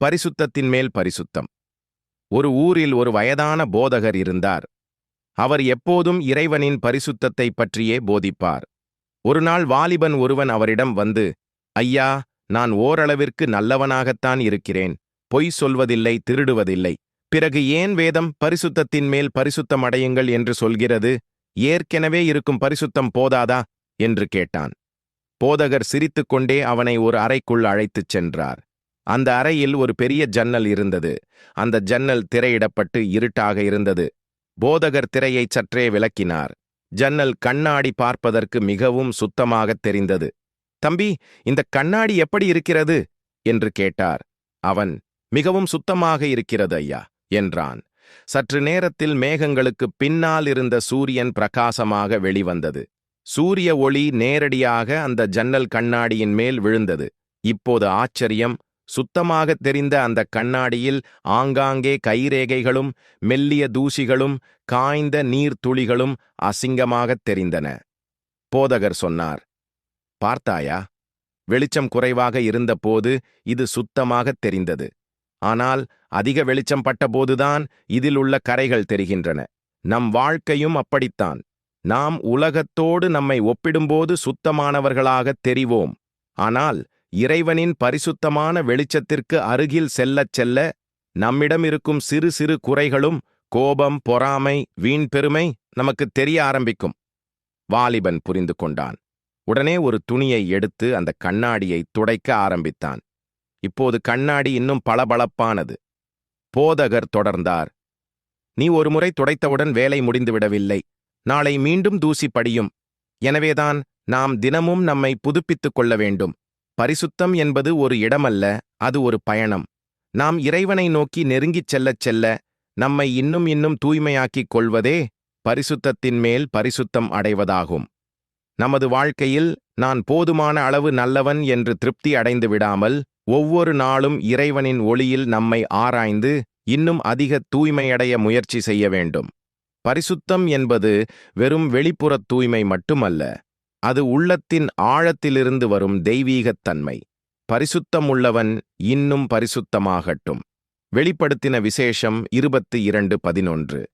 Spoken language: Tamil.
பரிசுத்தத்தின் மேல் பரிசுத்தம். ஒரு ஊரில் ஒரு வயதான போதகர் இருந்தார். அவர் எப்போதும் இறைவனின் பரிசுத்தத்தை பற்றியே போதிப்பார். ஒரு நாள் வாலிபன் ஒருவன் அவரிடம் வந்து ஐயா நான் ஓரளவிற்கு நல்லவனாகத்தான் இருக்கிறேன். பொய் சொல்வதில்லை திருடுவதில்லை. பிறகு ஏன் வேதம் பரிசுத்தத்தின் மேல் பரிசுத்தம் அடையுங்கள் என்று சொல்கிறது? ஏற்கெனவே இருக்கும் பரிசுத்தம் போதாதா? என்று கேட்டான். போதகர் சிரித்துக்கொண்டே அவனை ஒரு அறைக்குள் அழைத்துச் சென்றார். அந்த அறையில் ஒரு பெரிய ஜன்னல் இருந்தது. அந்த ஜன்னல் திரையிடப்பட்டு இருட்டாக இருந்தது. போதகர் திரையை சற்றே விளக்கினார். ஜன்னல் கண்ணாடி பார்ப்பதற்கு மிகவும் சுத்தமாகத் தெரிந்தது. தம்பி இந்த கண்ணாடி எப்படி இருக்கிறது? என்று கேட்டார். அவன் மிகவும் சுத்தமாக இருக்கிறது ஐயா என்றான். சற்று நேரத்தில் மேகங்களுக்கு பின்னால் இருந்த சூரியன் பிரகாசமாக வெளிவந்தது. சூரிய ஒளி நேரடியாக அந்த ஜன்னல் கண்ணாடியின் மேல் விழுந்தது. இப்போது ஆச்சரியம் சுத்தமாக தெரிந்த அந்த கண்ணாடியில் ஆங்காங்கே கைரேகைகளும் மெல்லிய தூசிகளும் காய்ந்த நீர்த்துளிகளும் அசிங்கமாகத் தெரிந்தன. போதகர் சொன்னார் பார்த்தாயா? வெளிச்சம் குறைவாக இருந்தபோது இது சுத்தமாகத் தெரிந்தது. ஆனால் அதிக வெளிச்சம் பட்டபோதுதான் இதில் உள்ள கரைகள் தெரிகின்றன. நம் வாழ்க்கையும் அப்படித்தான். நாம் உலகத்தோடு நம்மை ஒப்பிடும்போது சுத்தமானவர்களாகத் தெரிவோம். ஆனால் இறைவனின் பரிசுத்தமான வெளிச்சத்திற்கு அருகில் செல்லச் செல்ல நம்மிடம் இருக்கும் சிறு சிறு குறைகளும் கோபம் பொறாமை வீண் பெருமை நமக்கு தெரிய ஆரம்பிக்கும். வாலிபன் புரிந்து கொண்டான். உடனே ஒரு துணியை எடுத்து அந்த கண்ணாடியை துடைக்க ஆரம்பித்தான். இப்போது கண்ணாடி இன்னும் பளபளப்பானது. போதகர் தொடர்ந்தார் நீ ஒருமுறை துடைத்தவுடன் வேலை முடிந்துவிடவில்லை நாளை மீண்டும் தூசி படியும். எனவேதான் நாம் தினமும் நம்மை புதுப்பித்துக் கொள்ள வேண்டும். பரிசுத்தம் என்பது ஒரு இடமல்ல அது ஒரு பயணம். நாம் இறைவனை நோக்கி நெருங்கிச் செல்லச் செல்ல நம்மை இன்னும் இன்னும் தூய்மையாக்கிக் கொள்வதே பரிசுத்தத்தின் மேல் பரிசுத்தம் அடைவதாகும். நமது வாழ்க்கையில் நான் போதுமான அளவு நல்லவன் என்று திருப்தி அடைந்து விடாமல் ஒவ்வொரு நாளும் இறைவனின் ஒளியில் நம்மை ஆராய்ந்து இன்னும் அதிக தூய்மையடைய முயற்சி செய்ய வேண்டும். பரிசுத்தம் என்பது வெறும் வெளிப்புறத் தூய்மை மட்டுமல்ல அது உள்ளத்தின் ஆழத்திலிருந்து வரும் தெய்வீகத் தன்மை. இன்னும் பரிசுத்தமாகட்டும். வெளிப்படுத்தின விசேஷம் இருபத்தி இரண்டு பதினொன்று.